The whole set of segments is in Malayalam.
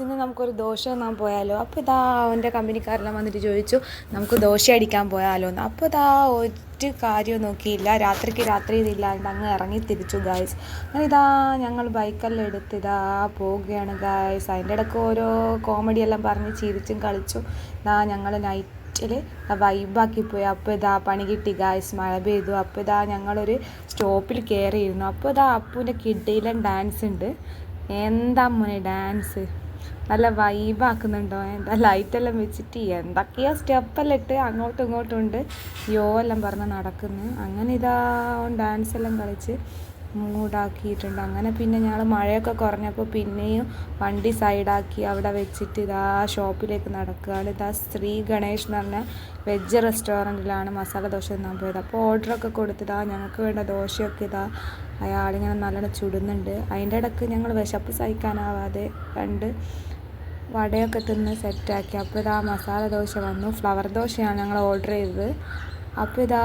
ഇന്ന് നമുക്കൊരു ദോശ തിന്നാൻ പോയാലോ? അപ്പോൾ ഇതാ അവന്റെ കമ്പനിക്കാരെല്ലാം വന്നിട്ട് ചോദിച്ചു നമുക്ക് ദോശ അടിക്കാൻ പോയാലോ? എന്ന്. അപ്പോൾ ഇതാ ഒരു കാര്യവും നോക്കിയില്ല. രാത്രിക്ക് രാത്രി ഇതില്ലാണ്ട് അങ്ങ് ഇറങ്ങി തിരിച്ചു ഗായ്സ് അങ്ങനെ ഇതാ ഞങ്ങൾ ബൈക്കെല്ലാം എടുത്ത് ഇതാ പോവുകയാണ് ഗായ്സ് അതിന്റെ ഇടയ്ക്ക് ഓരോ കോമഡി എല്ലാം പറഞ്ഞ് ചിരിച്ചും കളിച്ചും ഇതാ ഞങ്ങൾ നൈറ്റിൽ വൈബാക്കി പോയി. അപ്പോൾ ഇതാ പണി കിട്ടി ഗായ്സ് മഴ പെയ്തു. അപ്പോൾ ഇതാ ഞങ്ങളൊരു സ്റ്റോപ്പിൽ കയറിയിരുന്നു അപ്പോൾ ഇതാ അപ്പൂന്റെ കിഡ്ഡിയിലും ഡാൻസ് ഉണ്ട്. എന്താ മോനെ ഡാൻസ് നല്ല വൈബാക്കുന്നുണ്ടോ എന്താ ലൈറ്റെല്ലാം വെച്ചിട്ട് എന്തൊക്കെയോ സ്റ്റെപ്പെല്ലാം ഇട്ട് അങ്ങോട്ടും ഇങ്ങോട്ടും ഉണ്ട്. യോ എല്ലാം പറഞ്ഞ് നടക്കുന്നു. അങ്ങനെ ഇതാ ഡാൻസ് എല്ലാം കളിച്ച്. മൂടാക്കിയിട്ടുണ്ട്. അങ്ങനെ പിന്നെ ഞങ്ങൾ മഴയൊക്കെ കുറഞ്ഞപ്പോൾ പിന്നെയും വണ്ടി സൈഡാക്കി അവിടെ വെച്ചിട്ട് ഇതാ ഷോപ്പിലേക്ക് നടക്കുകയാണ്. ഇതാ ശ്രീ ഗണേഷ് എന്ന് പറഞ്ഞ വെജ് റെസ്റ്റോറന്റിലാണ് മസാല ദോശ തിന്നാൻ പോയത്. അപ്പോൾ ഓർഡറൊക്കെ കൊടുത്തിതാ ഞങ്ങൾക്ക് വേണ്ട ദോശയൊക്കെ ഇതാ അയാളിങ്ങനെ നല്ലോണം ചുടുന്നുണ്ട്. അതിന്റെ ഇടയ്ക്ക് ഞങ്ങൾ വിശപ്പ് സഹിക്കാനാവാതെ കണ്ട് വടയൊക്കെ തിന്ന് സെറ്റാക്കി അപ്പോൾ ഇതാ മസാല ദോശ വന്നു. ഫ്ലവർ ദോശയാണ് ഞങ്ങൾ ഓർഡർ ചെയ്തത്. അപ്പോൾ ഇതാ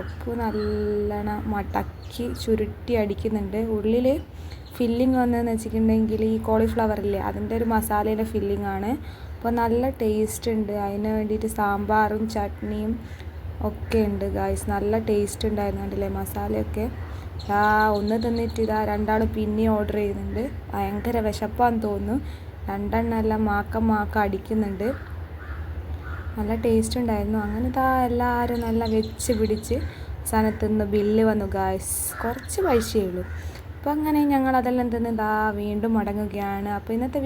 അപ്പു നല്ലോണം മടക്കി ചുരുട്ടി അടിക്കുന്നുണ്ട്. ഉള്ളിൽ ഫില്ലിങ് വന്നതെന്ന് വെച്ചിട്ടുണ്ടെങ്കിൽ ഈ കോളിഫ്ലവർ ഇല്ലേ അതിന്റെ ഒരു മസാലയുടെ ഫില്ലിംഗ് ആണ്. അപ്പോൾ നല്ല ടേസ്റ്റ് ഉണ്ട്. അതിന് വേണ്ടിയിട്ട് സാമ്പാറും ചട്നിയും ഒക്കെ ഉണ്ട് ഗായ്സ് നല്ല ടേസ്റ്റ് ഉണ്ടായിരുന്നു കണ്ടില്ലേ മസാലയൊക്കെ. ആ ഒന്ന് തിന്നിട്ട് ഇതാ രണ്ടാൾ പിന്നെ ഓർഡർ ചെയ്യുന്നുണ്ട്. ഭയങ്കര വിശപ്പാന്ന് തോന്നുന്നു. രണ്ടെണ്ണം എല്ലാം മാക്കം മാക്കം അടിക്കുന്നുണ്ട്. നല്ല ടേസ്റ്റ് ഉണ്ടായിരുന്നു. അങ്ങനെ താ എല്ലാവരും നല്ല വെച്ച് പിടിച്ച് സ്ഥാനത്ത് നിന്ന് ബില്ല് വന്നു ഗായ്സ് കുറച്ച് പൈസയേ ഉള്ളൂ. അപ്പോൾ അങ്ങനെ ഞങ്ങൾ അതെല്ലാം തിന്ന് ഇതാ വീണ്ടും മടങ്ങുകയാണ്. അപ്പോൾ ഇന്നത്തെ